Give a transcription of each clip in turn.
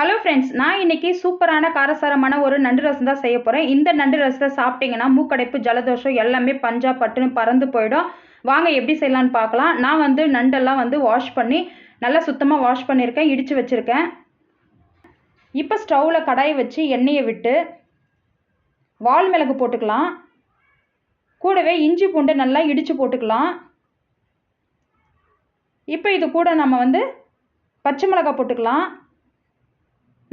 Hello friends நான் இன்னைக்கு சூப்பரான காரசாரமான ஒரு நண்டு ரசம் தான் செய்ய போகிறேன் இந்த நண்டு ரசத்தை சாப்பிட்டீங்கன்னா மூக்கடைப்பு ஜலதோஷம் எல்லாமே பஞ்சா பட்டுன்னு பறந்து போயிடும். வாங்க எப்படி செய்யலான்னு பார்க்கலாம். நான் வந்து நண்டெல்லாம் வந்து வாஷ் பண்ணி நல்லா சுத்தமாக வாஷ் பண்ணியிருக்கேன் இடித்து வச்சுருக்கேன். இப்போ ஸ்டவ்வில் கடாயை வச்சு எண்ணெயை விட்டு வால் மிளகு போட்டுக்கலாம். கூடவே இஞ்சி பூண்டு நல்லா இடித்து போட்டுக்கலாம். இப்போ இது கூட நம்ம வந்து பச்சை மிளகா போட்டுக்கலாம்.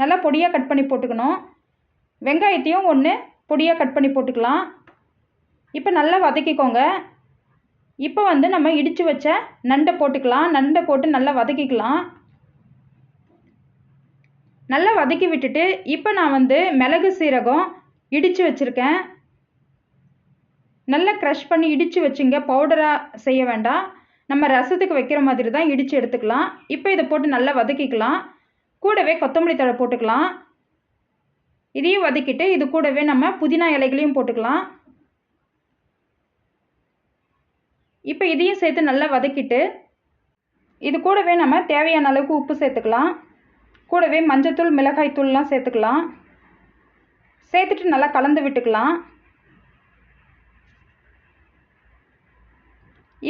நல்லா பொடியாக கட் பண்ணி போட்டுக்கணும். வெங்காயத்தையும் ஒன்று பொடியாக கட் பண்ணி போட்டுக்கலாம். இப்போ நல்லா வதக்கிக்கோங்க. இப்போ வந்து நம்ம இடித்து வச்ச நண்டை போட்டுக்கலாம். நண்டை போட்டு நல்லா வதக்கிக்கலாம். நல்லா வதக்கி விட்டுட்டு இப்போ நான் வந்து மிளகு சீரகம் இடித்து வச்சுருக்கேன். நல்லா க்ரஷ் பண்ணி இடித்து வச்சுங்க. பவுடராக செய்ய வேண்டாம். நம்ம ரசத்துக்கு வைக்கிற மாதிரி தான் இடித்து எடுத்துக்கலாம். இப்போ இதை போட்டு நல்லா வதக்கிக்கலாம். கூடவே கொத்தமல்லி தழை போட்டுக்கலாம். இதையும் வதக்கிட்டு இது கூடவே நம்ம புதினா இலைகளையும் போட்டுக்கலாம். இப்போ இதையும் சேர்த்து நல்லா வதக்கிட்டு இது கூடவே நம்ம தேவையான அளவுக்கு உப்பு சேர்த்துக்கலாம். கூடவே மஞ்சத்தூள் மிளகாய் தூள்லாம் சேர்த்துக்கலாம். சேர்த்துட்டு நல்லா கலந்து விட்டுக்கலாம்.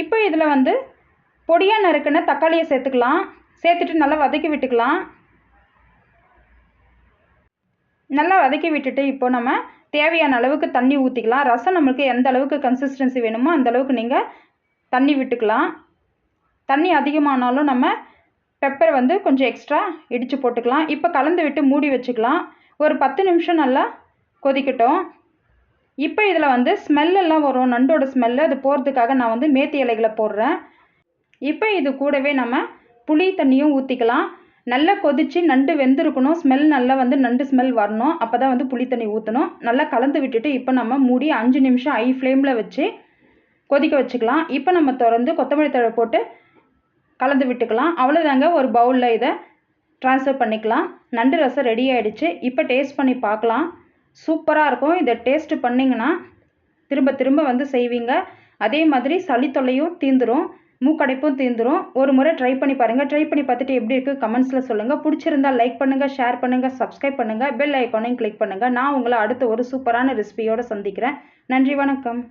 இப்போ இதில் வந்து பொடியாக நறுக்கின தக்காளியை சேர்த்துக்கலாம். சேர்த்துட்டு நல்லா வதக்கி விட்டுக்கலாம். நல்லா வதக்கி விட்டுட்டு இப்போ நம்ம தேவையான அளவுக்கு தண்ணி ஊற்றிக்கலாம் ரசம் நம்மளுக்கு எந்த அளவுக்கு கன்சிஸ்டன்சி வேணுமோ அந்த அளவுக்கு நீங்கள் தண்ணி விட்டுக்கலாம். தண்ணி அதிகமானாலும் நம்ம பெப்பரை வந்து கொஞ்சம் எக்ஸ்ட்ரா இடித்து போட்டுக்கலாம். இப்போ கலந்து விட்டு மூடி வச்சுக்கலாம். ஒரு பத்து நிமிஷம் நல்லா கொதிக்கட்டும். இப்போ இதில் வந்து ஸ்மெல்லெல்லாம் வரும். நண்டோட ஸ்மெல்லு அது போகிறதுக்காக நான் வந்து மேத்தி இலைகளை போடுறேன். இப்போ இது கூடவே நம்ம புளி தண்ணியும் ஊற்றிக்கலாம் நல்லா கொதித்து நண்டு வெந்திருக்கணும். ஸ்மெல் நல்லா வந்து நண்டு ஸ்மெல் வரணும். அப்போ தான் வந்து புளி தண்ணி ஊற்றணும் நல்லா கலந்து விட்டுட்டு இப்போ நம்ம மூடி அஞ்சு நிமிஷம் ஐ ஃப்ளேமில் வச்சு கொதிக்க வச்சுக்கலாம். இப்போ நம்ம திறந்து கொத்தமல்லி தழை போட்டு கலந்து விட்டுக்கலாம். அவ்வளோதாங்க ஒரு பவுலில் இதை ட்ரான்ஸ்ஃபர் பண்ணிக்கலாம். நண்டு ரசம் ரெடி ஆகிடுச்சு இப்போ டேஸ்ட் பண்ணி பார்க்கலாம். சூப்பராக இருக்கும். இதை டேஸ்ட்டு பண்ணிங்கன்னா திரும்ப திரும்ப வந்து செய்வீங்க. அதே மாதிரி சளி தொல்லையும் தீந்துடும் மூக்கடைப்பும் தீர்ந்துடும் ஒரு முறை ட்ரை பண்ணி பாருங்கள் ட்ரை பண்ணி பார்த்துட்டு எப்படி இருக்குது கமெண்ட்ஸில் சொல்லுங்கள் பிடிச்சிருந்தால் லைக் பண்ணுங்கள் ஷேர் பண்ணுங்கள் சப்ஸ்கிரைப் பண்ணுங்கள் பெல் ஐக்கானையும் கிளிக் பண்ணுங்கள் நான் உங்களை அடுத்த ஒரு சூப்பரான ரெசிபியோடு சந்திக்கிறேன். நன்றி வணக்கம்.